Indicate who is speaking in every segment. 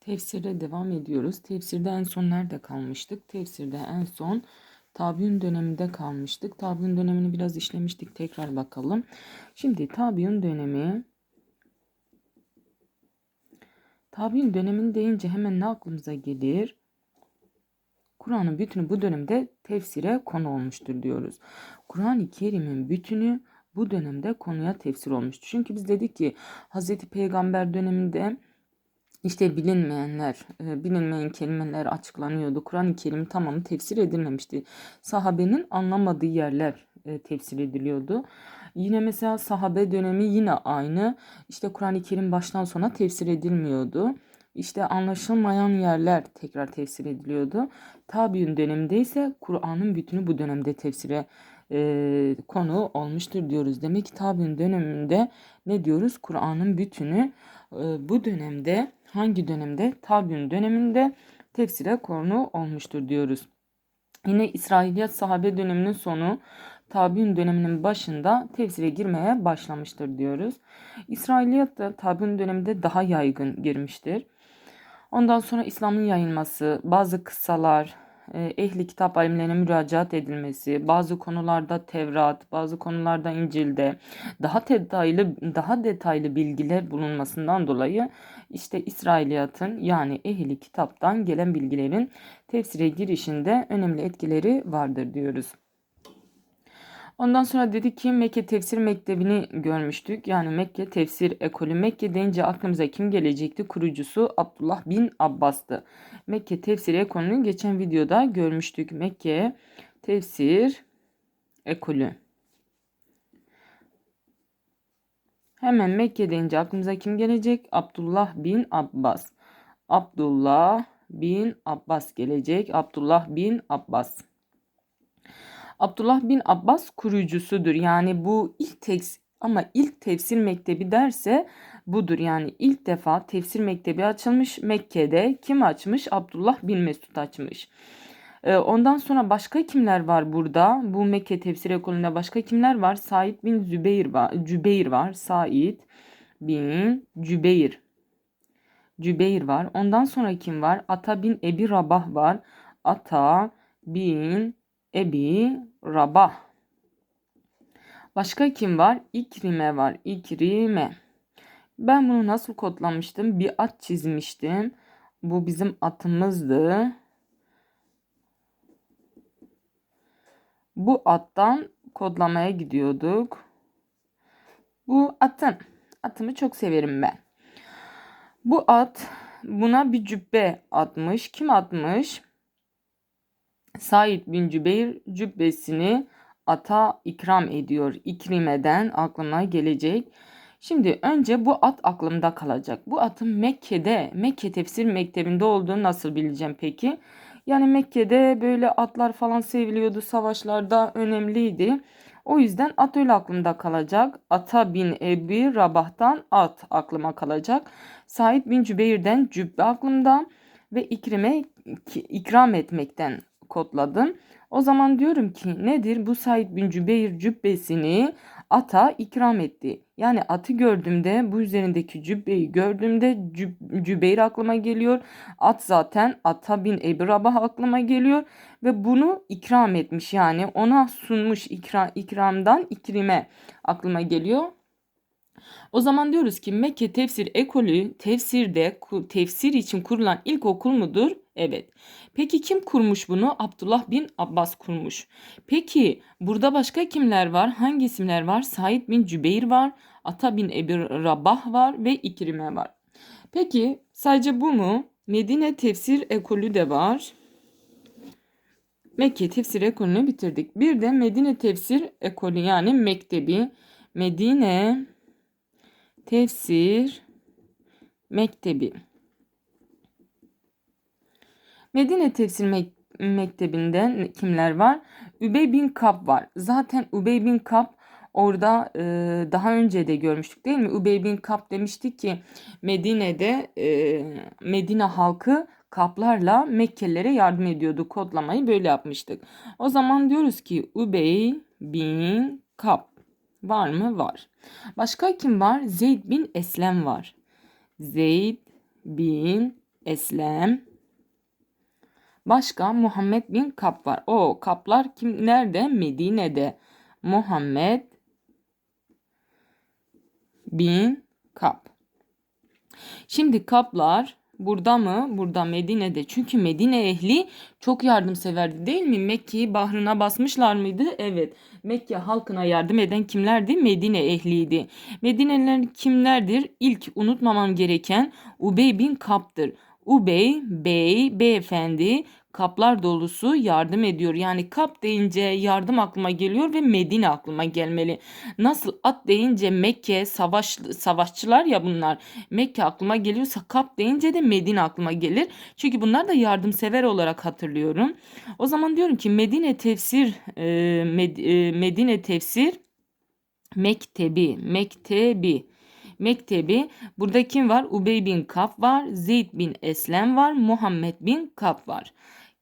Speaker 1: Tefsire devam ediyoruz. Tefsirde en son nerede kalmıştık? Tefsirde en son tabiün döneminde kalmıştık. Tabiün dönemini biraz işlemiştik. Tekrar bakalım. Şimdi tabiün dönemi tabiün dönemini deyince hemen ne aklımıza gelir? Kur'an'ın bütünü bu dönemde tefsire konu olmuştur diyoruz. Kur'an-ı Kerim'in bütünü bu dönemde konuya tefsir olmuştur. Çünkü biz dedik ki Hz. Peygamber döneminde işte bilinmeyenler, e, bilinmeyen kelimeler açıklanıyordu. Kur'an-ı Kerim tamamı tefsir edilmemişti. Sahabenin anlamadığı yerler e, tefsir ediliyordu. Yine mesela sahabe dönemi yine aynı. İşte Kur'an-ı Kerim baştan sona tefsir edilmiyordu. İşte anlaşılmayan yerler tekrar tefsir ediliyordu. Tabi'ün döneminde ise Kur'an'ın bütünü bu dönemde tefsire e, konu olmuştur diyoruz. Demek ki tabi'ün döneminde ne diyoruz? Kur'an'ın bütünü e, bu dönemde hangi dönemde? Tabi'ün döneminde tefsire konu olmuştur diyoruz. Yine İsrailiyat sahabe döneminin sonu tabi'ün döneminin başında tefsire girmeye başlamıştır diyoruz. İsrailiyat da tabi'ün döneminde daha yaygın girmiştir. Ondan sonra İslam'ın yayılması, bazı kıssalar, ehli kitap alimlerine müracaat edilmesi, bazı konularda Tevrat, bazı konularda İncil'de daha detaylı daha detaylı bilgiler bulunmasından dolayı işte İsrailiyatın yani ehli kitaptan gelen bilgilerin tefsire girişinde önemli etkileri vardır diyoruz. Ondan sonra dedi ki Mekke Tefsir Mektebi'ni görmüştük. Yani Mekke Tefsir Ekolü. Mekke deyince aklımıza kim gelecekti? Kurucusu Abdullah bin Abbas'tı. Mekke Tefsir Ekolü'nü geçen videoda görmüştük. Mekke Tefsir Ekolü. Hemen Mekke deyince aklımıza kim gelecek? Abdullah bin Abbas. Abdullah bin Abbas gelecek. Abdullah bin Abbas. Abdullah bin Abbas kurucusudur. Yani bu ilk teks ama ilk tefsir mektebi derse budur. Yani ilk defa tefsir mektebi açılmış Mekke'de. Kim açmış? Abdullah bin Mesud açmış. Ee, ondan sonra başka kimler var burada? Bu Mekke tefsir ekolünde başka kimler var? Said bin Zübeyir var. Cübeyr var. Said bin Cübeyr. Cübeyr var. Ondan sonra kim var? Ata bin Ebi Rabah var. Ata bin Ebi Rabah. Başka kim var? İkrime var. İkrime. Ben bunu nasıl kodlamıştım? Bir at çizmiştim. Bu bizim atımızdı. Bu attan kodlamaya gidiyorduk. Bu atım. Atımı çok severim ben. Bu at buna bir cübbe atmış. Kim atmış? Said bin Cübeyr cübbesini ata ikram ediyor. İkrimeden aklıma gelecek. Şimdi önce bu at aklımda kalacak. Bu atın Mekke'de, Mekke tefsir mektebinde olduğunu nasıl bileceğim peki? Yani Mekke'de böyle atlar falan seviliyordu. Savaşlarda önemliydi. O yüzden at öyle aklımda kalacak. Ata bin Ebi Rabah'tan at aklıma kalacak. Said bin Cübeyr'den cübbe aklımda ve ikrime ikram etmekten kodladım. O zaman diyorum ki nedir bu Said bin Cübeyr cübbesini ata ikram etti. Yani atı gördüğümde bu üzerindeki cübbeyi gördüğümde cüb Cübeyr aklıma geliyor. At zaten ata bin Ebi Rabah aklıma geliyor. Ve bunu ikram etmiş yani ona sunmuş ikram, ikramdan ikrime aklıma geliyor. O zaman diyoruz ki Mekke tefsir ekolü tefsirde tefsir için kurulan ilk okul mudur? Evet. Peki kim kurmuş bunu? Abdullah bin Abbas kurmuş. Peki burada başka kimler var? Hangi isimler var? Said bin Cübeyr var. Ata bin Ebi Rabah var ve İkrime var. Peki sadece bu mu? Medine tefsir ekolü de var. Mekke tefsir ekolünü bitirdik. Bir de Medine tefsir ekolü yani mektebi. Medine tefsir mektebi. Medine Tefsir Mek Mektebi'nden kimler var? Übey bin Kap var. Zaten Übey bin Kap orada e, daha önce de görmüştük değil mi? Übey bin Kap demiştik ki Medine'de e, Medine halkı kaplarla Mekkelilere yardım ediyordu. Kodlamayı böyle yapmıştık. O zaman diyoruz ki Übey bin Kap var mı? Var. Başka kim var? Zeyd bin Eslem var. Zeyd bin Eslem. Başka Muhammed bin Kap var. O kaplar kim nerede? Medine'de. Muhammed bin Kap. Şimdi kaplar burada mı? Burada Medine'de. Çünkü Medine ehli çok yardımseverdi değil mi? Mekke'yi bahrına basmışlar mıydı? Evet. Mekke halkına yardım eden kimlerdi? Medine ehliydi. Medineliler kimlerdir? İlk unutmamam gereken Ubey bin Kap'tır. Ubey, bey, beyefendi kaplar dolusu yardım ediyor. Yani kap deyince yardım aklıma geliyor ve Medine aklıma gelmeli. Nasıl at deyince Mekke savaş savaşçılar ya bunlar. Mekke aklıma geliyorsa kap deyince de Medine aklıma gelir. Çünkü bunlar da yardımsever olarak hatırlıyorum. O zaman diyorum ki Medine tefsir e, e, Medine tefsir mektebi mektebi mektebi. Burada kim var? Ubey bin Kaf var. Zeyd bin Eslem var. Muhammed bin Kaf var.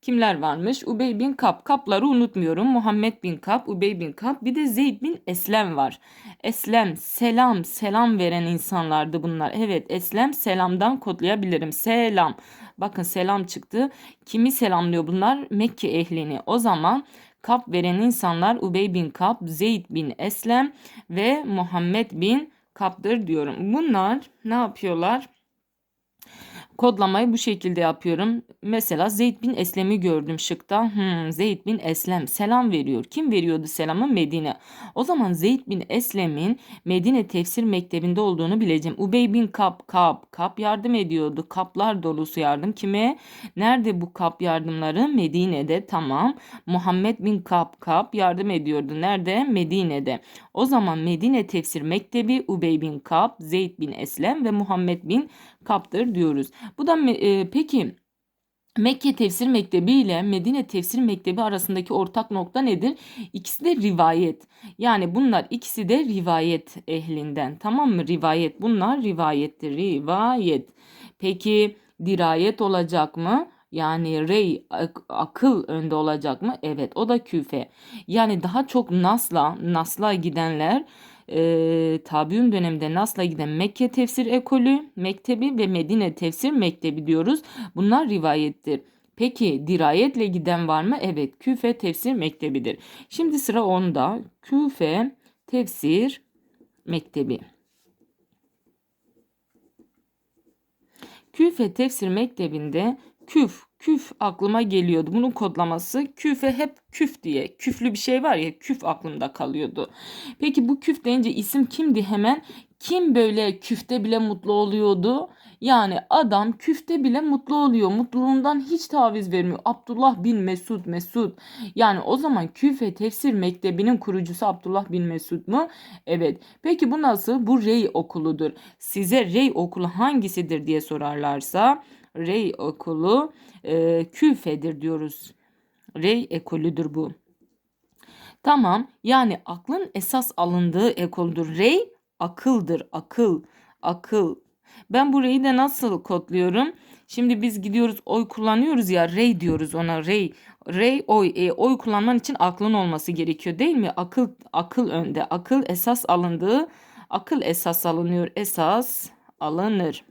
Speaker 1: Kimler varmış? Ubey bin Kap. Kapları unutmuyorum. Muhammed bin Kap, Ubey bin Kap. Bir de Zeyd bin Eslem var. Eslem, selam, selam veren insanlardı bunlar. Evet, Eslem selamdan kodlayabilirim. Selam. Bakın selam çıktı. Kimi selamlıyor bunlar? Mekke ehlini. O zaman kap veren insanlar Ubey bin Kap, Zeyd bin Eslem ve Muhammed bin Kap'tır diyorum. Bunlar ne yapıyorlar? Kodlamayı bu şekilde yapıyorum. Mesela Zeyd bin Eslem'i gördüm şıkta. Hmm, Zeyd bin Eslem selam veriyor. Kim veriyordu selamı? Medine. O zaman Zeyd bin Eslem'in Medine tefsir mektebinde olduğunu bileceğim. Ubey bin Kap, Kap, Kap yardım ediyordu. Kaplar dolusu yardım. Kime? Nerede bu Kap yardımları? Medine'de. Tamam. Muhammed bin Kap, Kap yardım ediyordu. Nerede? Medine'de. O zaman Medine tefsir mektebi Ubey bin Kap, Zeyd bin Eslem ve Muhammed bin Kap'tır diyoruz. Bu da e, peki Mekke Tefsir Mektebi ile Medine Tefsir Mektebi arasındaki ortak nokta nedir? İkisi de rivayet. Yani bunlar ikisi de rivayet ehlinden. Tamam mı? Rivayet. Bunlar rivayettir. Rivayet. Peki dirayet olacak mı? Yani rey ak- akıl önde olacak mı? Evet o da küfe. Yani daha çok nasla nasla gidenler e, tabiun döneminde Nas'la giden Mekke tefsir ekolü, mektebi ve Medine tefsir mektebi diyoruz. Bunlar rivayettir. Peki dirayetle giden var mı? Evet Küfe tefsir mektebidir. Şimdi sıra onda. Küfe tefsir mektebi. Küfe tefsir mektebinde küf küf aklıma geliyordu. Bunun kodlaması küfe hep küf diye. Küflü bir şey var ya küf aklımda kalıyordu. Peki bu küf deyince isim kimdi hemen? Kim böyle küfte bile mutlu oluyordu? Yani adam küfte bile mutlu oluyor. Mutluluğundan hiç taviz vermiyor. Abdullah bin Mesud Mesud. Yani o zaman küfe tefsir mektebinin kurucusu Abdullah bin Mesud mu? Evet. Peki bu nasıl? Bu Rey okuludur. Size Rey okulu hangisidir diye sorarlarsa Rey okulu e, Küfe'dir diyoruz. Rey ekolüdür bu. Tamam yani aklın esas alındığı ekoldur. Rey akıldır. Akıl. Akıl. Ben bu reyi de nasıl kodluyorum? Şimdi biz gidiyoruz oy kullanıyoruz ya rey diyoruz ona rey. Rey oy. E, oy kullanman için aklın olması gerekiyor değil mi? Akıl akıl önde. Akıl esas alındığı akıl esas alınıyor. Esas alınır.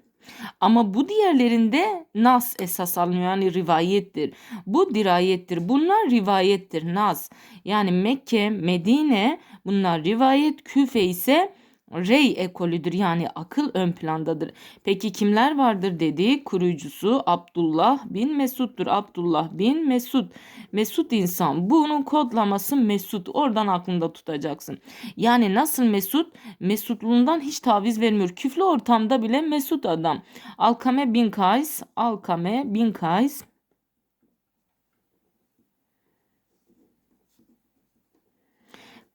Speaker 1: Ama bu diğerlerinde nas esas alınıyor yani rivayettir. Bu dirayettir. Bunlar rivayettir nas. Yani Mekke, Medine bunlar rivayet, Küfe ise Rey ekolüdür yani akıl ön plandadır. Peki kimler vardır dedi? Kurucusu Abdullah bin Mesud'dur. Abdullah bin Mesud. Mesud insan. Bunun kodlaması Mesud. Oradan aklında tutacaksın. Yani nasıl Mesud? Mesudluğundan hiç taviz vermiyor. Küflü ortamda bile Mesud adam. Alkame bin Kays. Alkame bin Kays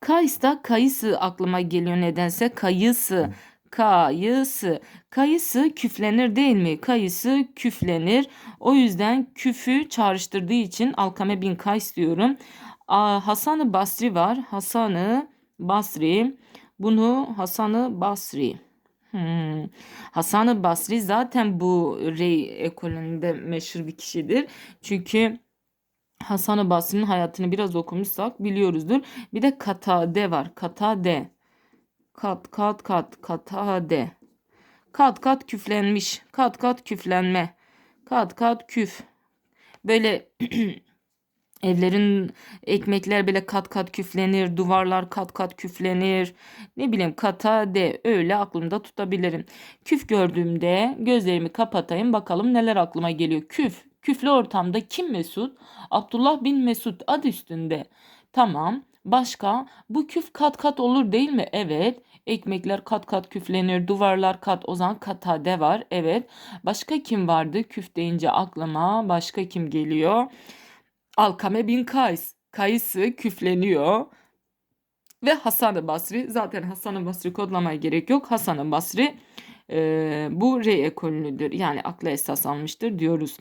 Speaker 1: Kayıs'ta kayısı aklıma geliyor nedense. Kayısı. Kayısı. Kayısı küflenir değil mi? Kayısı küflenir. O yüzden küfü çağrıştırdığı için Alkame bin Kays diyorum. Hasan-ı Basri var. Hasan-ı Basri. Bunu Hasan-ı Basri. Hmm. Hasan-ı Basri zaten bu rey ekolünde meşhur bir kişidir. Çünkü Hasan-ı Basri'nin hayatını biraz okumuşsak biliyoruzdur. Bir de Katade var. Katade. Kat kat kat katade. Kat kat küflenmiş. Kat kat küflenme. kat kat küf. Böyle evlerin ekmekler böyle kat kat küflenir, duvarlar kat kat küflenir. Ne bileyim kata de öyle aklımda tutabilirim. Küf gördüğümde gözlerimi kapatayım bakalım neler aklıma geliyor. Küf, küflü ortamda kim Mesut? Abdullah bin Mesud adı üstünde. Tamam. Başka? Bu küf kat kat olur değil mi? Evet. Ekmekler kat kat küflenir, duvarlar kat. O zaman katade var. Evet. Başka kim vardı? Küf deyince aklıma başka kim geliyor? Alkame bin Kays. Kayısı küfleniyor. Ve Hasan-ı Basri. Zaten Hasan-ı Basri kodlamaya gerek yok. Hasan-ı Basri e, bu re ekolünüdür. Yani akla esas almıştır diyoruz.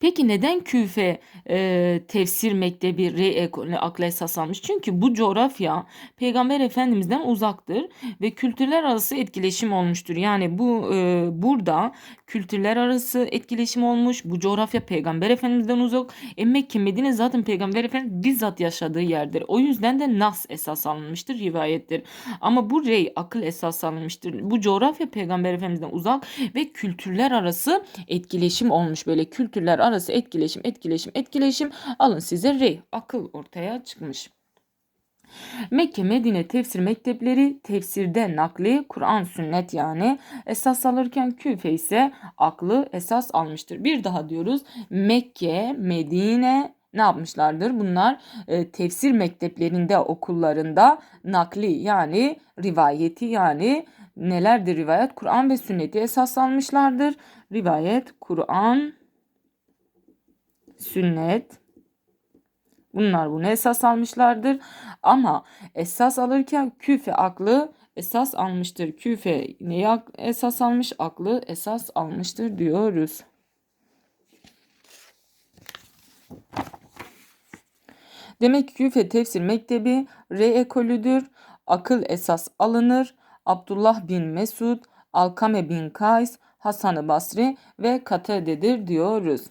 Speaker 1: Peki neden Küfe e, tefsir mektebi re ekolü akla esas almış? Çünkü bu coğrafya Peygamber Efendimiz'den uzaktır ve kültürler arası etkileşim olmuştur. Yani bu e, burada kültürler arası etkileşim olmuş. Bu coğrafya Peygamber Efendimiz'den uzak. E, Mekke, Medine zaten Peygamber Efendimiz bizzat yaşadığı yerdir. O yüzden de nas esas alınmıştır, rivayettir. Ama bu rey akıl esas alınmıştır. Bu coğrafya Peygamber Efendimiz'den uzak ve kültürler arası etkileşim olmuş. Böyle kültürler arası etkileşim, etkileşim, etkileşim. Alın size rey, akıl ortaya çıkmış. Mekke Medine tefsir mektepleri tefsirde nakli Kur'an sünnet yani esas alırken Küfe ise aklı esas almıştır. Bir daha diyoruz Mekke Medine ne yapmışlardır? Bunlar e, tefsir mekteplerinde okullarında nakli yani rivayeti yani nelerdir rivayet? Kur'an ve sünneti esas almışlardır. Rivayet, Kur'an, sünnet, Bunlar bunu esas almışlardır. Ama esas alırken küfe aklı esas almıştır. Küfe neyi esas almış? Aklı esas almıştır diyoruz. Demek ki küfe tefsir mektebi re ekolüdür. Akıl esas alınır. Abdullah bin Mesud, Alkame bin Kays, Hasan-ı Basri ve Katade'dir diyoruz.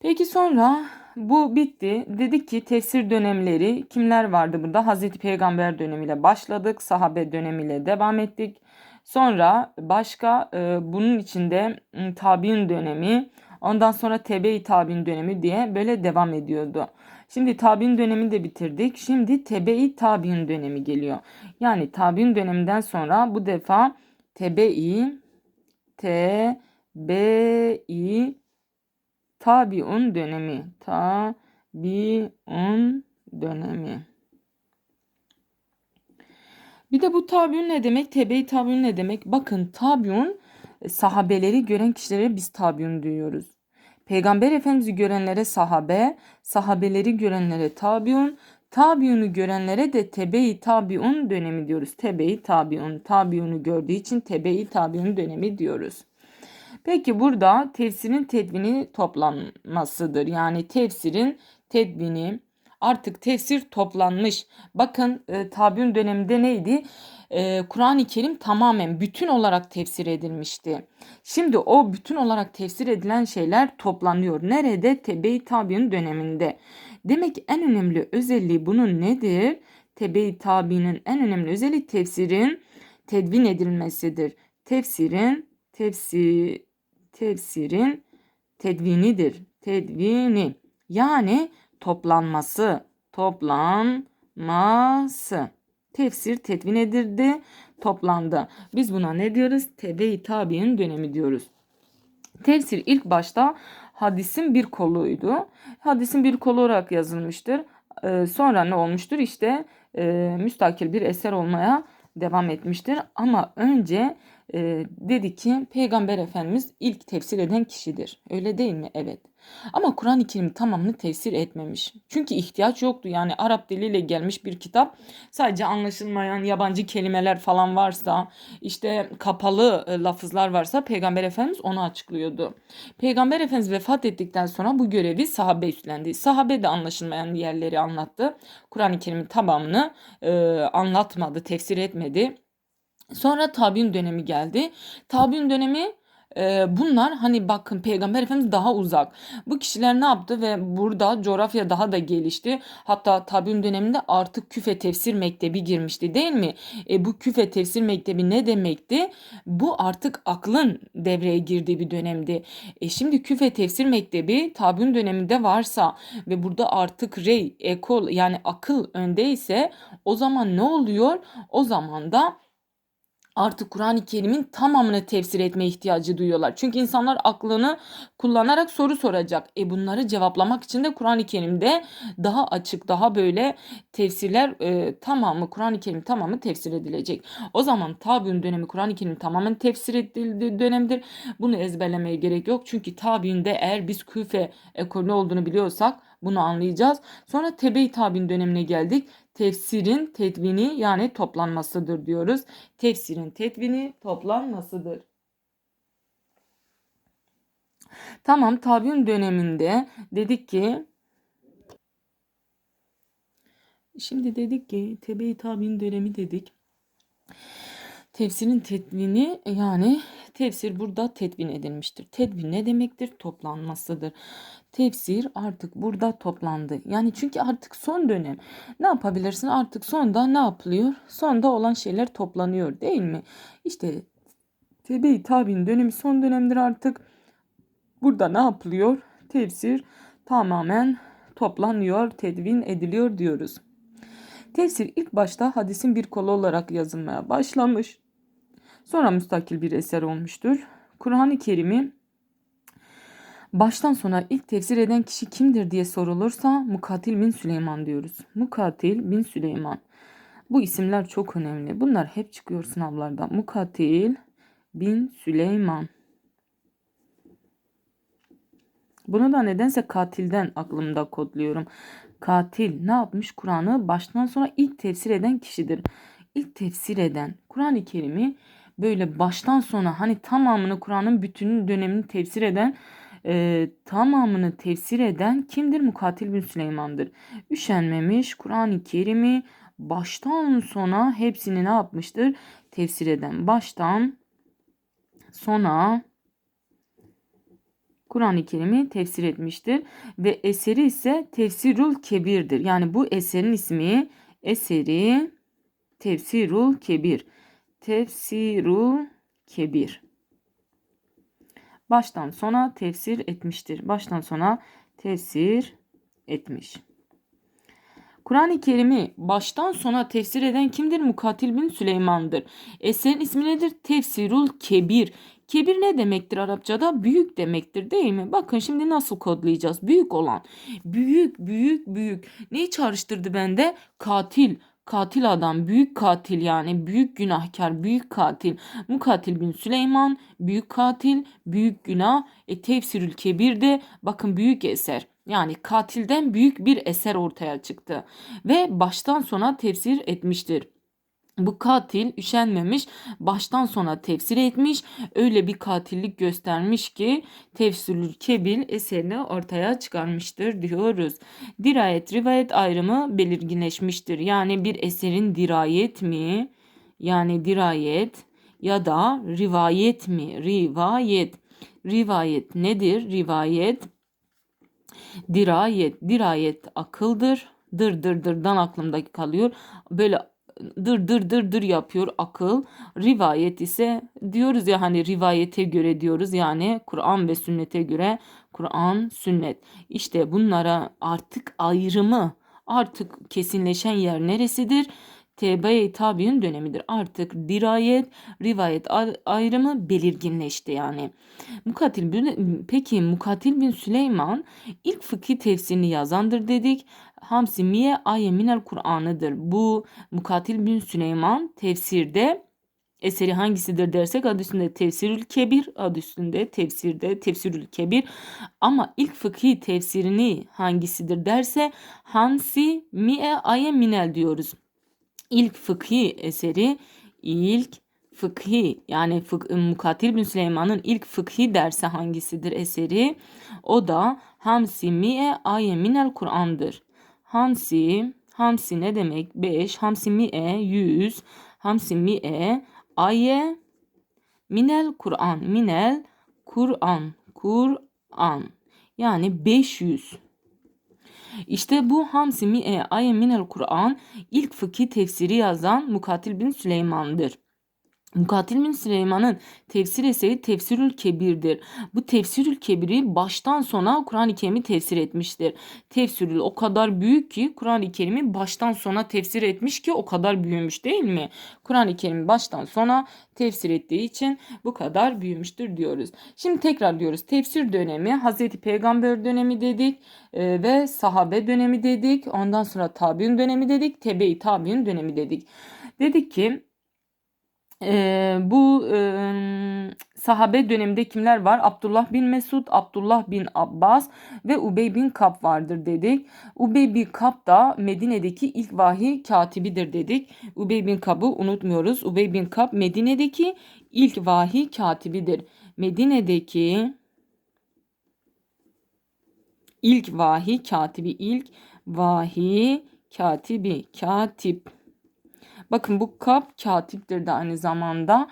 Speaker 1: Peki sonra bu bitti. Dedik ki tefsir dönemleri kimler vardı burada? Hazreti Peygamber dönemiyle başladık. Sahabe dönemiyle devam ettik. Sonra başka e, bunun içinde tabi'in dönemi, ondan sonra tebe-i tabi'in dönemi diye böyle devam ediyordu. Şimdi tabi'in dönemi de bitirdik. Şimdi tebe-i tabi'in dönemi geliyor. Yani tabi'in döneminden sonra bu defa tebe-i tebe-i Tabiun dönemi. Tabiun dönemi. Bir de bu tabiun ne demek? Tebe-i tabiun ne demek? Bakın tabiun e, sahabeleri gören kişilere biz tabiun diyoruz. Peygamber Efendimiz'i görenlere sahabe, sahabeleri görenlere tabiun, tabiunu görenlere de tebe-i tabiun dönemi diyoruz. Tebe-i tabiun, tabiunu gördüğü için tebe-i tabiun dönemi diyoruz. Peki burada tefsirin tedvini toplanmasıdır. Yani tefsirin tedvini artık tefsir toplanmış. Bakın e, tabiun döneminde neydi? E, Kur'an-ı Kerim tamamen bütün olarak tefsir edilmişti. Şimdi o bütün olarak tefsir edilen şeyler toplanıyor. Nerede? Tebe-i tabiun döneminde. Demek ki en önemli özelliği bunun nedir? Tebe-i tabiinin en önemli özelliği tefsirin tedvin edilmesidir. Tefsirin tefsir tefsirin tedvinidir. Tedvini yani toplanması, toplanması. Tefsir tedvin edildi, toplandı. Biz buna ne diyoruz? Tebe-i tabi'in dönemi diyoruz. Tefsir ilk başta hadisin bir koluydu. Hadisin bir kolu olarak yazılmıştır. Ee, sonra ne olmuştur? İşte e, müstakil bir eser olmaya devam etmiştir. Ama önce e, dedi ki Peygamber Efendimiz ilk tefsir eden kişidir. Öyle değil mi? Evet. Ama Kur'an-ı Kerim tamamını tefsir etmemiş. Çünkü ihtiyaç yoktu. Yani Arap diliyle gelmiş bir kitap sadece anlaşılmayan yabancı kelimeler falan varsa işte kapalı e, lafızlar varsa Peygamber Efendimiz onu açıklıyordu. Peygamber Efendimiz vefat ettikten sonra bu görevi sahabe üstlendi. Sahabe de anlaşılmayan yerleri anlattı. Kur'an-ı Kerim'in tamamını e, anlatmadı, tefsir etmedi. Sonra tabi'in dönemi geldi. Tabi'in dönemi e, bunlar hani bakın Peygamber Efendimiz daha uzak. Bu kişiler ne yaptı ve burada coğrafya daha da gelişti. Hatta tabiün döneminde artık küfe tefsir mektebi girmişti değil mi? E, bu küfe tefsir mektebi ne demekti? Bu artık aklın devreye girdiği bir dönemdi. E, şimdi küfe tefsir mektebi tabiün döneminde varsa ve burada artık rey, ekol yani akıl öndeyse o zaman ne oluyor? O zaman da artık Kur'an-ı Kerim'in tamamını tefsir etme ihtiyacı duyuyorlar. Çünkü insanlar aklını kullanarak soru soracak. E bunları cevaplamak için de Kur'an-ı Kerim'de daha açık, daha böyle tefsirler e, tamamı Kur'an-ı Kerim tamamı tefsir edilecek. O zaman tabiün dönemi Kur'an-ı Kerim tamamen tefsir edildiği dönemdir. Bunu ezberlemeye gerek yok. Çünkü tabiinde eğer biz küfe ekolü olduğunu biliyorsak bunu anlayacağız. Sonra tebe-i tabi'in dönemine geldik. Tefsirin tedvini yani toplanmasıdır diyoruz. Tefsirin tedvini toplanmasıdır. Tamam tabi'in döneminde dedik ki Şimdi dedik ki tebe-i tabi'in dönemi dedik. Tefsirin tedvini yani tefsir burada tedvin edilmiştir. Tedvin ne demektir? Toplanmasıdır. Tefsir artık burada toplandı. Yani çünkü artık son dönem. Ne yapabilirsin? Artık sonda ne yapılıyor? Sonda olan şeyler toplanıyor değil mi? İşte tebe-i tabi'in dönemi son dönemdir artık. Burada ne yapılıyor? Tefsir tamamen toplanıyor, tedvin ediliyor diyoruz. Tefsir ilk başta hadisin bir kolu olarak yazılmaya başlamış. Sonra müstakil bir eser olmuştur. Kur'an-ı Kerim'i baştan sona ilk tefsir eden kişi kimdir diye sorulursa Mukatil bin Süleyman diyoruz. Mukatil bin Süleyman. Bu isimler çok önemli. Bunlar hep çıkıyor sınavlarda. Mukatil bin Süleyman. Bunu da nedense katilden aklımda kodluyorum. Katil ne yapmış? Kur'an'ı baştan sona ilk tefsir eden kişidir. İlk tefsir eden Kur'an-ı Kerim'i böyle baştan sona hani tamamını Kur'an'ın bütünün dönemini tefsir eden e, tamamını tefsir eden kimdir? Mukatil bin Süleyman'dır. Üşenmemiş Kur'an-ı Kerim'i baştan sona hepsini ne yapmıştır? Tefsir eden. Baştan sona Kur'an-ı Kerim'i tefsir etmiştir ve eseri ise Tefsirul Kebir'dir. Yani bu eserin ismi eseri Tefsirul Kebir. Tefsirul Kebir. Baştan sona tefsir etmiştir. Baştan sona tefsir etmiş. Kur'an-ı Kerim'i baştan sona tefsir eden kimdir? Mukatil bin Süleyman'dır. Eserin ismi nedir? Tefsirul Kebir. Kebir ne demektir Arapçada? Büyük demektir değil mi? Bakın şimdi nasıl kodlayacağız? Büyük olan. Büyük, büyük, büyük. Neyi çağrıştırdı bende? Katil. Katil adam, büyük katil yani büyük günahkar, büyük katil. Mukatil bin Süleyman, büyük katil, büyük günah. E tefsirül kebir de bakın büyük eser. Yani katilden büyük bir eser ortaya çıktı ve baştan sona tefsir etmiştir. Bu katil üşenmemiş, baştan sona tefsir etmiş, öyle bir katillik göstermiş ki tefsirül kebil eserini ortaya çıkarmıştır diyoruz. Dirayet rivayet ayrımı belirginleşmiştir. Yani bir eserin dirayet mi, yani dirayet ya da rivayet mi, rivayet. Rivayet nedir? Rivayet dirayet, dirayet akıldır. Dır dır dırdan aklımdaki kalıyor. Böyle dır dır dır dır yapıyor akıl. Rivayet ise diyoruz ya hani rivayete göre diyoruz yani Kur'an ve sünnete göre Kur'an sünnet. İşte bunlara artık ayrımı artık kesinleşen yer neresidir? Tebe-i tabi'in dönemidir. Artık dirayet, rivayet ayrımı belirginleşti yani. Mukatil bin, peki Mukatil bin Süleyman ilk fıkhi tefsirini yazandır dedik. Hamsi Miye Aye Minel Kur'an'ıdır. Bu Mukatil bin Süleyman tefsirde eseri hangisidir dersek adı üstünde Tefsirül Kebir, adı üstünde tefsirde Tefsirül Kebir. Ama ilk fıkhi tefsirini hangisidir derse Hansi Mi'e Aye Minel diyoruz ilk fıkhi eseri ilk fıkhi yani fık, Mukatil bin Süleyman'ın ilk fıkhi dersi hangisidir eseri? O da Hamsi Mi'e Aye Minel Kur'an'dır. Hamsi, Hamsi ne demek? 5, Hamsi Mi'e 100, Hamsi Mi'e Aye Minel Kur'an, Minel Kur'an. Kur'an. Yani 500. İşte bu Hamsi Mi'e Aye Minel Kur'an ilk fıkhi tefsiri yazan Mukatil bin Süleyman'dır. Mukatil bin Süleyman'ın tefsir eseri Tefsirül Kebir'dir. Bu Tefsirül Kebir'i baştan sona Kur'an-ı Kerim'i tefsir etmiştir. Tefsirül o kadar büyük ki Kur'an-ı Kerim'i baştan sona tefsir etmiş ki o kadar büyümüş değil mi? Kur'an-ı Kerim'i baştan sona tefsir ettiği için bu kadar büyümüştür diyoruz. Şimdi tekrar diyoruz tefsir dönemi Hazreti Peygamber dönemi dedik e, ve sahabe dönemi dedik. Ondan sonra tabi'in dönemi dedik. Tebe-i tabi'in dönemi dedik. Dedik ki e, bu e, sahabe döneminde kimler var? Abdullah bin Mesud, Abdullah bin Abbas ve Ubey bin Kab vardır dedik. Ubey bin Kab da Medine'deki ilk vahiy katibidir dedik. Ubey bin Kab'ı unutmuyoruz. Ubey bin Kab Medine'deki ilk vahiy katibidir. Medine'deki ilk vahiy katibi, ilk vahiy katibi, katip. Bakın bu Kap katiptir de aynı zamanda.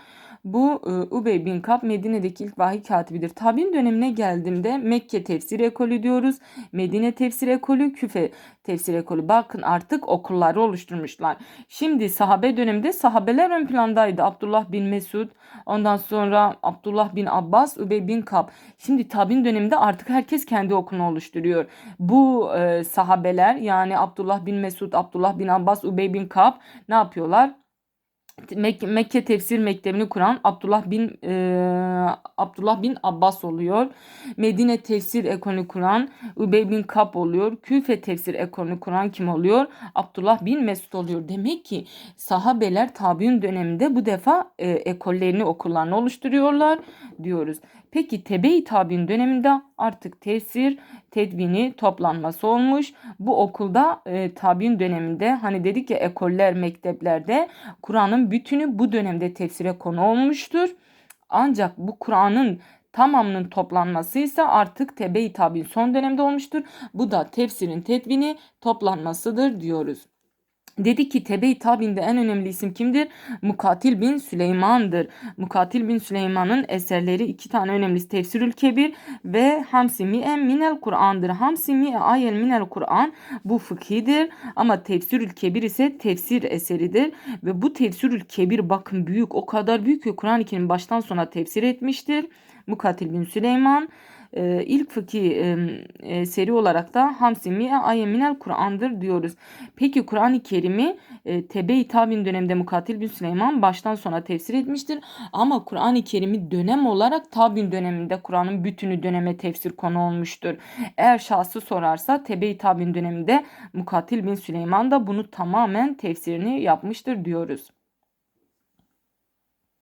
Speaker 1: Bu e, Ubey bin Kap Medine'deki ilk vahiy katibidir. Tabi'in dönemine geldiğimde Mekke tefsir ekolü diyoruz. Medine tefsir ekolü, Küfe tefsir ekolü. Bakın artık okulları oluşturmuşlar. Şimdi sahabe döneminde sahabeler ön plandaydı. Abdullah bin Mesud, ondan sonra Abdullah bin Abbas, Ubey bin Kap. Şimdi tabi'in döneminde artık herkes kendi okulunu oluşturuyor. Bu e, sahabeler yani Abdullah bin Mesud, Abdullah bin Abbas, Ubey bin Kap ne yapıyorlar? Mek Mekke tefsir mektebini kuran Abdullah bin e, Abdullah bin Abbas oluyor. Medine tefsir ekolünü kuran Übey bin Kap oluyor. Küfe tefsir ekolünü kuran kim oluyor? Abdullah bin Mesud oluyor. Demek ki sahabeler tabiün döneminde bu defa e, ekollerini okullarını oluşturuyorlar diyoruz. Peki tebe-i tabi'in döneminde artık tesir, tedvini toplanması olmuş. Bu okulda e, tabi'in döneminde hani dedik ya ekoller, mekteplerde Kur'an'ın bütünü bu dönemde tefsire konu olmuştur. Ancak bu Kur'an'ın tamamının toplanması ise artık tebe-i tabi'in son dönemde olmuştur. Bu da tefsirin tedvini toplanmasıdır diyoruz. Dedi ki Tebe-i Tabin'de en önemli isim kimdir? Mukatil bin Süleyman'dır. Mukatil bin Süleyman'ın eserleri iki tane önemli Tefsirül Kebir ve Hamsi Mi'e Minel Kur'an'dır. Hamsi Mi'e Ayel Minel Kur'an bu fıkhidir ama Tefsirül Kebir ise tefsir eseridir ve bu Tefsirül Kebir bakın büyük o kadar büyük ki Kur'an-ı Kerim baştan sona tefsir etmiştir. Mukatil bin Süleyman e, ilk fıkhi e, e, seri olarak da Hamsi Mi'e Ayeminel Kur'an'dır diyoruz. Peki Kur'an-ı Kerim'i e, Tebe-i Tabin döneminde Mukatil bin Süleyman baştan sona tefsir etmiştir. Ama Kur'an-ı Kerim'i dönem olarak Tabin döneminde Kur'an'ın bütünü döneme tefsir konu olmuştur. Eğer şahsı sorarsa Tebe-i Tabin döneminde Mukatil bin Süleyman da bunu tamamen tefsirini yapmıştır diyoruz.